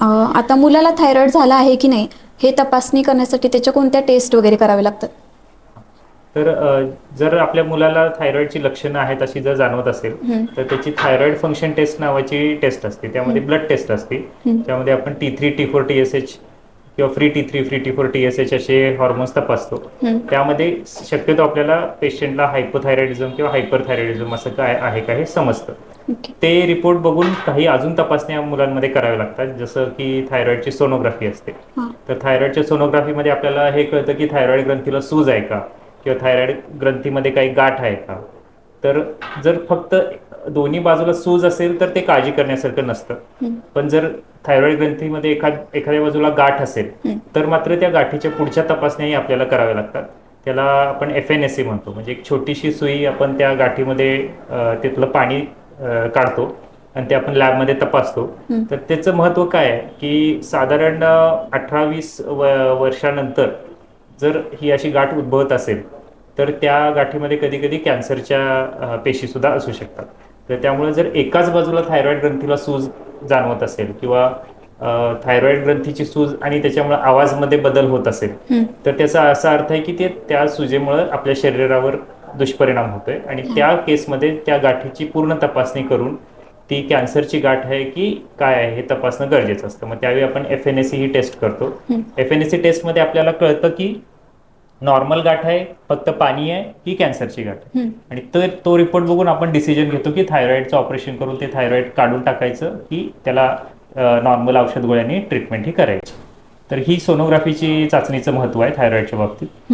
आता मुलाला थायरॉइड झाला आहे की नाही हे तपासणी करण्यासाठी त्याच्या कोणत्या टेस्ट वगैरे करावे लागतात तर अ, जर आपल्या मुलाला थायरॉइडची लक्षणं आहेत अशी जर जाणवत असेल. तर त्याची थायरॉइड फंक्शन टेस्ट नावाची टेस्ट असते त्यामध्ये ब्लड टेस्ट असते. त्यामध्ये आपण T three T four T S H किंवा free T three free T four T S H असे हॉर्मोन्स तपासतो. त्यामध्ये शक्यतो आपल्याला पेशंटला हायपोथायरॉइडिझम किंवा हायपरथायरॉइडिझम असं काय आहे का हे समजतं. ते रिपोर्ट बघून काही अजून तपासण्या मुलांमध्ये कराव्या लागतात. जसं की थायरॉइडची सोनोग्राफी असते. तर थायरॉइडच्या सोनोग्राफीमध्ये आपल्याला हे कळतं की थायरॉइड ग्रंथीला सूज आहे का? किंवा थायरॉइड ग्रंथीमध्ये काही गाठ आहे का? तर जर फक्त दोन्ही बाजूला सूज असेल तर ते काळजी करण्यासारखं नसतं. पण जर थायरॉइड ग्रंथीमध्ये एखाद एखाद्या बाजूला गाठ असेल. तर मात्र त्या गाठीच्या पुढच्या तपासण्याही आपल्याला कराव्या लागतात त्याला आपण एफ एन एस म्हणतो म्हणजे एक छोटीशी सुई आपण त्या गाठीमध्ये तिथलं पाणी काढतो आणि ते आपण लॅबमध्ये तपासतो. तर त्याचं महत्त्व काय आहे की साधारण अठरा वीस वर्षानंतर जर ही अशी गाठ उद्भवत असेल तर त्या गाठीमध्ये कधी कधी कॅन्सरच्या पेशीसुद्धा असू शकतात तर त्यामुळे जर एकाच बाजूला थायरॉइड ग्रंथीला सूज जाणवत असेल किंवा थायरॉइड ग्रंथीची सूज आणि त्याच्यामुळे आवाजमध्ये बदल होत असेल. तर त्याचा असा अर्थ आहे की ते त्या सुजेमुळे आपल्या शरीरावर दुष्परिणाम होतोय आणि त्या केसमध्ये त्या गाठीची पूर्ण तपासणी करून ती कॅन्सरची गाठ आहे की काय आहे हे तपासणं गरजेचं असतं मग त्यावेळी आपण एफ एन एस सी ही टेस्ट करतो. एफ एन एस सी टेस्टमध्ये आपल्याला कळतं की नॉर्मल गाठ आहे फक्त पाणी आहे की कॅन्सरची गाठ आहे. आणि तर तो रिपोर्ट बघून आपण डिसिजन घेतो की थायरॉइडचं ऑपरेशन करून ते थायरॉइड काढून टाकायचं की त्याला नॉर्मल औषध गोळ्यांनी ट्रीटमेंट ही करायची तर ही सोनोग्राफीची चाचणीचं महत्त्व आहे थायरॉइडच्या बाबतीत.